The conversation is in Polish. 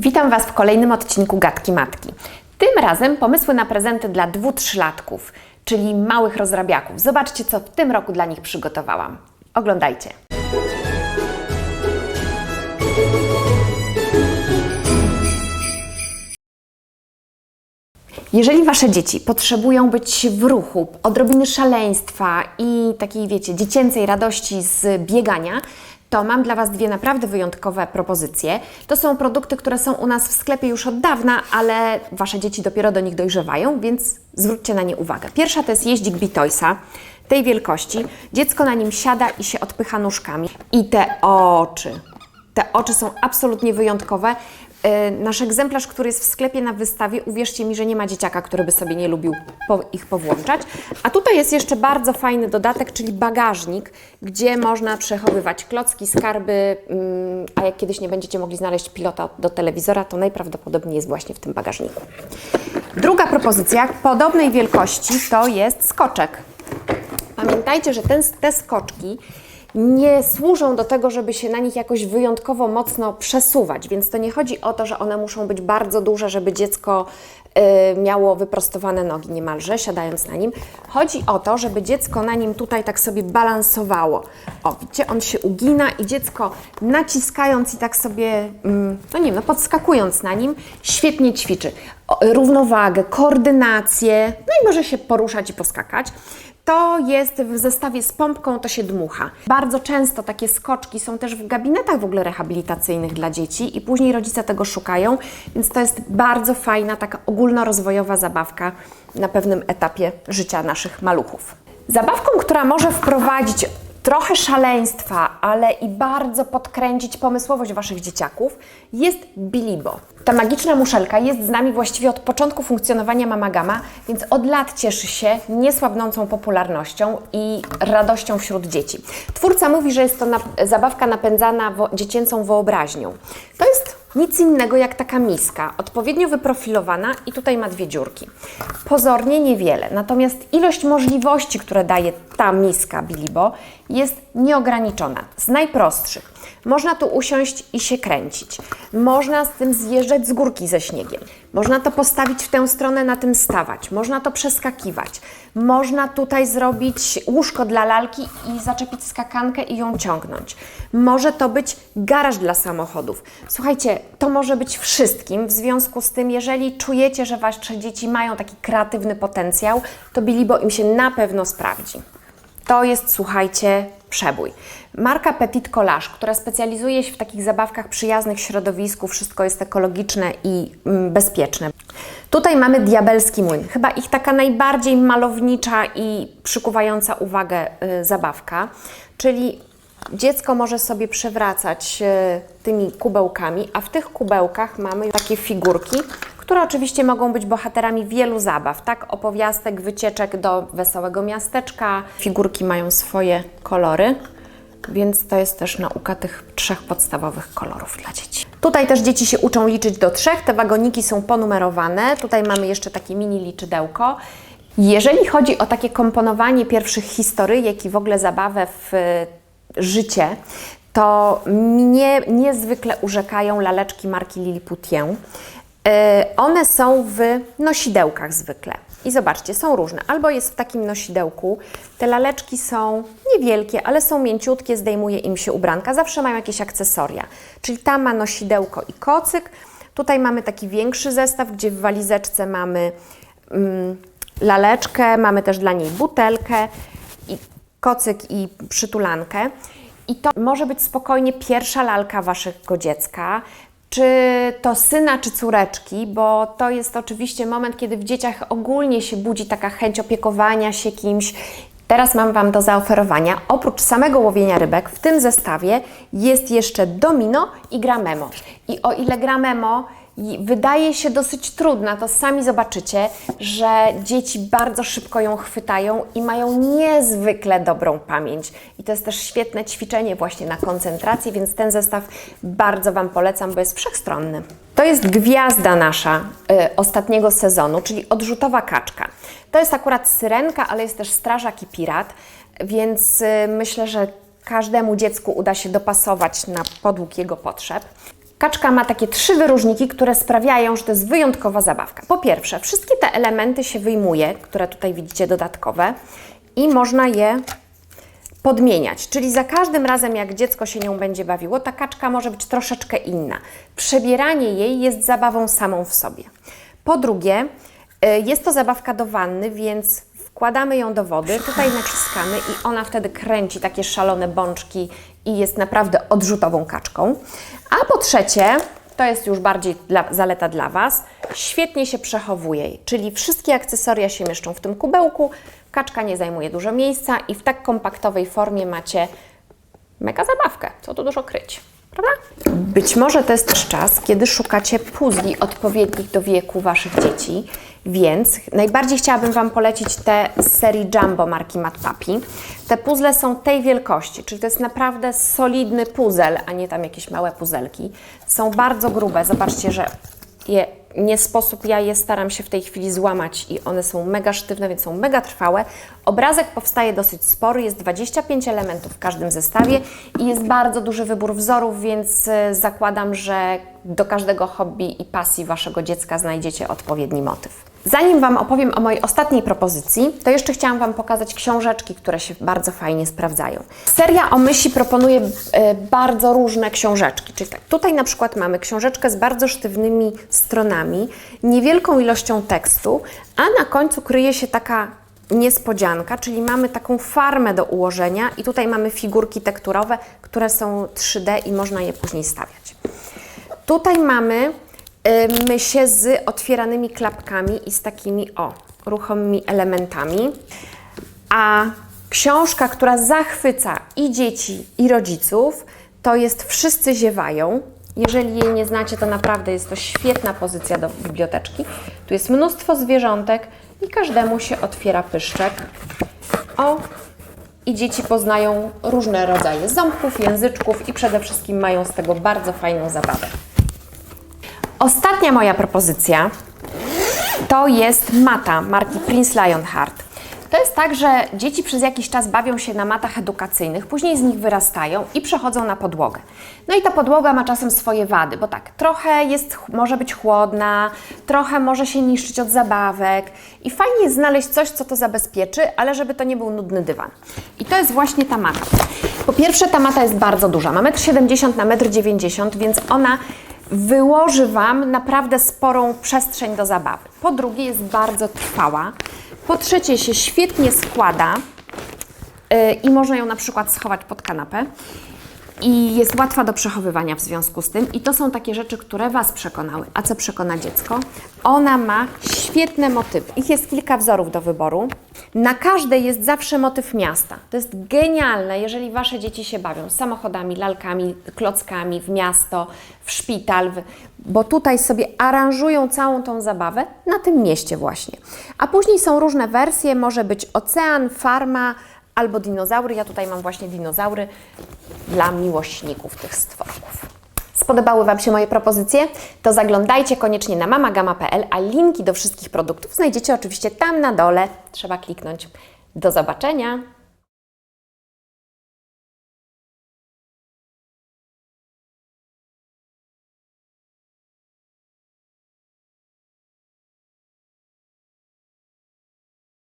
Witam Was w kolejnym odcinku Gadki Matki. Tym razem pomysły na prezenty dla dwu trzylatków, czyli małych rozrabiaków. Zobaczcie, co w tym roku dla nich przygotowałam. Oglądajcie. Jeżeli Wasze dzieci potrzebują być w ruchu, odrobiny szaleństwa i takiej, wiecie, dziecięcej radości z biegania, to mam dla Was dwie naprawdę wyjątkowe propozycje. To są produkty, które są u nas w sklepie już od dawna, ale Wasze dzieci dopiero do nich dojrzewają, więc zwróćcie na nie uwagę. Pierwsza to jest jeździk Bitoysa, tej wielkości. Dziecko na nim siada i się odpycha nóżkami. I te oczy, te oczy są absolutnie wyjątkowe. E, Nasz egzemplarz, który jest w sklepie na wystawie, uwierzcie mi, że nie ma dzieciaka, który by sobie nie lubił po, ich powłączać. A tutaj jest jeszcze bardzo fajny dodatek, czyli bagażnik, gdzie można przechowywać klocki, skarby, mm, a jak kiedyś nie będziecie mogli znaleźć pilota do telewizora, to najprawdopodobniej jest właśnie w tym bagażniku. Druga propozycja podobnej wielkości to jest skoczek. Pamiętajcie, że ten, te skoczki nie służą do tego, żeby się na nich jakoś wyjątkowo mocno przesuwać, więc to nie chodzi o to, że one muszą być bardzo duże, żeby dziecko y, miało wyprostowane nogi niemalże, siadając na nim. Chodzi o to, żeby dziecko na nim tutaj tak sobie balansowało. O, widzicie, on się ugina i dziecko naciskając i tak sobie, mm, no nie wiem, no podskakując na nim, świetnie ćwiczy. O, równowagę, koordynację, no i może się poruszać i poskakać. To jest w zestawie z pompką, to się dmucha. Bardzo często takie skoczki są też w gabinetach w ogóle rehabilitacyjnych dla dzieci i później rodzice tego szukają, więc to jest bardzo fajna, taka ogólnorozwojowa zabawka na pewnym etapie życia naszych maluchów. Zabawką, która może wprowadzić trochę szaleństwa, ale i bardzo podkręcić pomysłowość Waszych dzieciaków, jest Bilibo. Ta magiczna muszelka jest z nami właściwie od początku funkcjonowania Mamagama, więc od lat cieszy się niesłabnącą popularnością i radością wśród dzieci. Twórca mówi, że jest to zabawka napędzana dziecięcą wyobraźnią. To nic innego jak taka miska, odpowiednio wyprofilowana i tutaj ma dwie dziurki. Pozornie niewiele, natomiast ilość możliwości, które daje ta miska Bilibo jest nieograniczona. Z najprostszych. Można tu usiąść i się kręcić. Można z tym zjeżdżać z górki ze śniegiem. Można to postawić w tę stronę, na tym stawać. Można to przeskakiwać. Można tutaj zrobić łóżko dla lalki i zaczepić skakankę i ją ciągnąć. Może to być garaż dla samochodów. Słuchajcie, to może być wszystkim. W związku z tym, jeżeli czujecie, że Wasze dzieci mają taki kreatywny potencjał, to Bilibo im się na pewno sprawdzi. To jest, słuchajcie, przebój. Marka Petit Collage, która specjalizuje się w takich zabawkach przyjaznych środowisku, wszystko jest ekologiczne i mm, bezpieczne. Tutaj mamy diabelski młyn, chyba ich taka najbardziej malownicza i przykuwająca uwagę y, zabawka, czyli dziecko może sobie przewracać y, tymi kubełkami, a w tych kubełkach mamy takie figurki, które oczywiście mogą być bohaterami wielu zabaw, tak? Opowiastek, wycieczek do wesołego miasteczka. Figurki mają swoje kolory, więc to jest też nauka tych trzech podstawowych kolorów dla dzieci. Tutaj też dzieci się uczą liczyć do trzech, te wagoniki są ponumerowane. Tutaj mamy jeszcze takie mini liczydełko. Jeżeli chodzi o takie komponowanie pierwszych historyjek i w ogóle zabawę w y, życie, to mnie niezwykle urzekają laleczki marki Lilliputien. E, One są w nosidełkach zwykle. I zobaczcie, są różne. Albo jest w takim nosidełku. Te laleczki są niewielkie, ale są mięciutkie, zdejmuje im się ubranka. Zawsze mają jakieś akcesoria. Czyli ta ma nosidełko i kocyk. Tutaj mamy taki większy zestaw, gdzie w walizeczce mamy mm, laleczkę, mamy też dla niej butelkę i kocyk i przytulankę. I to może być spokojnie pierwsza lalka waszego dziecka, czy to syna, czy córeczki, bo to jest oczywiście moment, kiedy w dzieciach ogólnie się budzi taka chęć opiekowania się kimś. Teraz mam Wam do zaoferowania, oprócz samego łowienia rybek, w tym zestawie jest jeszcze domino i gra memo. I o ile gra memo i wydaje się dosyć trudna, to sami zobaczycie, że dzieci bardzo szybko ją chwytają i mają niezwykle dobrą pamięć. I to jest też świetne ćwiczenie właśnie na koncentracji, więc ten zestaw bardzo Wam polecam, bo jest wszechstronny. To jest gwiazda nasza y, ostatniego sezonu, czyli odrzutowa kaczka. To jest akurat syrenka, ale jest też strażak i pirat, więc y, myślę, że każdemu dziecku uda się dopasować na podług jego potrzeb. Kaczka ma takie trzy wyróżniki, które sprawiają, że to jest wyjątkowa zabawka. Po pierwsze, wszystkie te elementy się wyjmuje, które tutaj widzicie dodatkowe i można je podmieniać. Czyli za każdym razem, jak dziecko się nią będzie bawiło, ta kaczka może być troszeczkę inna. Przebieranie jej jest zabawą samą w sobie. Po drugie, y, jest to zabawka do wanny, więc wkładamy ją do wody, tutaj naciskamy i ona wtedy kręci takie szalone bączki i jest naprawdę odrzutową kaczką. A po trzecie, to jest już bardziej dla, zaleta dla Was, świetnie się przechowuje, czyli wszystkie akcesoria się mieszczą w tym kubełku, kaczka nie zajmuje dużo miejsca i w tak kompaktowej formie macie mega zabawkę. Co tu dużo kryć, prawda? Być może to jest też czas, kiedy szukacie puzli odpowiednich do wieku Waszych dzieci, więc najbardziej chciałabym Wam polecić te z serii Jumbo marki Mat Papi. Te puzzle są tej wielkości, czyli to jest naprawdę solidny puzzle, a nie tam jakieś małe puzelki. Są bardzo grube, zobaczcie, że je nie sposób, ja je staram się w tej chwili złamać i one są mega sztywne, więc są mega trwałe. Obrazek powstaje dosyć spory, jest 25 elementów w każdym zestawie i jest bardzo duży wybór wzorów, więc e, zakładam, że do każdego hobby i pasji Waszego dziecka znajdziecie odpowiedni motyw. Zanim Wam opowiem o mojej ostatniej propozycji, to jeszcze chciałam Wam pokazać książeczki, które się bardzo fajnie sprawdzają. Seria o myśli proponuje e, bardzo różne książeczki. Czyli tak, tutaj na przykład mamy książeczkę z bardzo sztywnymi stronami, niewielką ilością tekstu, a na końcu kryje się taka niespodzianka, czyli mamy taką farmę do ułożenia i tutaj mamy figurki tekturowe, które są 3D i można je później stawiać. Tutaj mamy mysie z otwieranymi klapkami i z takimi, o, ruchomymi elementami. A książka, która zachwyca i dzieci, i rodziców, to jest Wszyscy ziewają. Jeżeli jej nie znacie, to naprawdę jest to świetna pozycja do biblioteczki. Tu jest mnóstwo zwierzątek i każdemu się otwiera pyszczek. O, i dzieci poznają różne rodzaje ząbków, języczków i przede wszystkim mają z tego bardzo fajną zabawę. Ostatnia moja propozycja to jest mata marki Prince Lionheart. To jest tak, że dzieci przez jakiś czas bawią się na matach edukacyjnych, później z nich wyrastają i przechodzą na podłogę. No i ta podłoga ma czasem swoje wady, bo tak, trochę jest, może być chłodna, trochę może się niszczyć od zabawek i fajnie jest znaleźć coś, co to zabezpieczy, ale żeby to nie był nudny dywan. I to jest właśnie ta mata. Po pierwsze, ta mata jest bardzo duża, ma 1,70 m na 1,90 m, więc ona wyłoży Wam naprawdę sporą przestrzeń do zabawy. Po drugie, jest bardzo trwała. Po trzecie, się świetnie składa yy, i można ją na przykład schować pod kanapę. I jest łatwa do przechowywania w związku z tym. I to są takie rzeczy, które Was przekonały. A co przekona dziecko? Ona ma świetne motywy. Ich jest kilka wzorów do wyboru. Na każdej jest zawsze motyw miasta. To jest genialne, jeżeli Wasze dzieci się bawią samochodami, lalkami, klockami w miasto, w szpital, w, bo tutaj sobie aranżują całą tą zabawę na tym mieście właśnie. A później są różne wersje, może być ocean, farma, albo dinozaury. Ja tutaj mam właśnie dinozaury dla miłośników tych stworków. Spodobały Wam się moje propozycje? To zaglądajcie koniecznie na mamagama.pl, a linki do wszystkich produktów znajdziecie oczywiście tam na dole. Trzeba kliknąć. Do zobaczenia!